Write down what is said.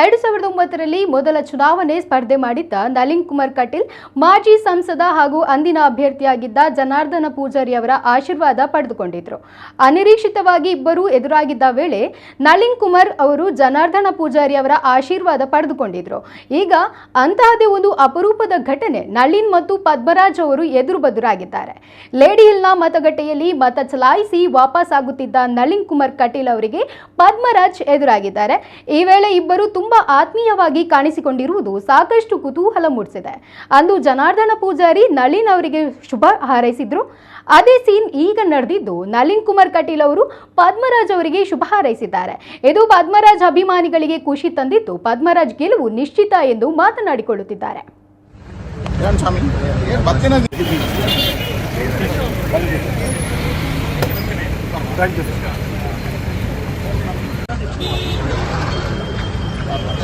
ಎರಡು ಸಾವಿರದ ಒಂಬತ್ತರಲ್ಲಿ ಮೊದಲ ಚುನಾವಣೆ ಸ್ಪರ್ಧೆ ಮಾಡಿದ್ದ ನಳಿನ್ ಕುಮಾರ್ ಕಟೀಲ್ ಮಾಜಿ ಸಂಸದ ಹಾಗೂ ಅಂದಿನ ಅಭ್ಯರ್ಥಿಯಾಗಿದ್ದ ಜನಾರ್ದನ ಪೂಜಾರಿ ಅವರ ಆಶೀರ್ವಾದ ಪಡೆದುಕೊಂಡಿದ್ರು. ಅನಿರೀಕ್ಷಿತವಾಗಿ ಇಬ್ಬರು ಎದುರಾಗಿದ್ದ ವೇಳೆ ನಳಿನ್ ಕುಮಾರ್ ಅವರು ಜನಾರ್ದನ ಪೂಜಾರಿ ಅವರ ಆಶೀರ್ವಾದ ಪಡೆದುಕೊಂಡಿದ್ರು. ಈಗ ಅಂತಹದೇ ಒಂದು ಅಪರೂಪದ ಘಟನೆ ನಳಿನ್ ಮತ್ತು ಪದ್ಮರಾಜ್ ಅವರು ಎದುರು ಬದುರಾಗಿದ್ದಾರೆ. ಲೇಡಿ ಹಿಲ್ನ ಮತಗಟ್ಟೆಯಲ್ಲಿ ಮತ ಚಲಾಯಿಸಿ ವಾಪಸ್ ಆಗುತ್ತಿದ್ದ ನಳಿನ್ ಕುಮಾರ್ ಕಟೀಲ್ ಅವರಿಗೆ ಪದ್ಮರಾಜ್ ಎದುರಾಗಿದ್ದಾರೆ. ಈ ವೇಳೆ ಇಬ್ಬರು ತುಂಬಾ ಆತ್ಮೀಯವಾಗಿ ಕಾಣಿಸಿಕೊಂಡಿರುವುದು ಸಾಕಷ್ಟು ಕುತೂಹಲ ಮೂಡಿಸಿದೆ. ಅಂದು ಜನಾರ್ದನ ಪೂಜಾರಿ ನಳಿನ್ ಅವರಿಗೆ ಶುಭ ಹಾರೈಸಿದ್ರು. ಅದೇ ಸೀನ್ ಈಗ ನಡೆದಿದ್ದು ನಳಿನ್ ಕುಮಾರ್ ಕಟೀಲ್ ಅವರು ಪದ್ಮರಾಜ್ ಅವರಿಗೆ ಶುಭ ಹಾರೈಸಿದ್ದಾರೆ. ಇದು ಪದ್ಮರಾಜ್ ಅಭಿಮಾನಿಗಳಿಗೆ ಖುಷಿ ತಂದಿದ್ದು ಪದ್ಮರಾಜ್ ಗೆಲುವು ನಿಶ್ಚಿತ ಎಂದು ಮಾತನಾಡಿಕೊಳ್ಳುತ್ತಿದ್ದಾರೆ.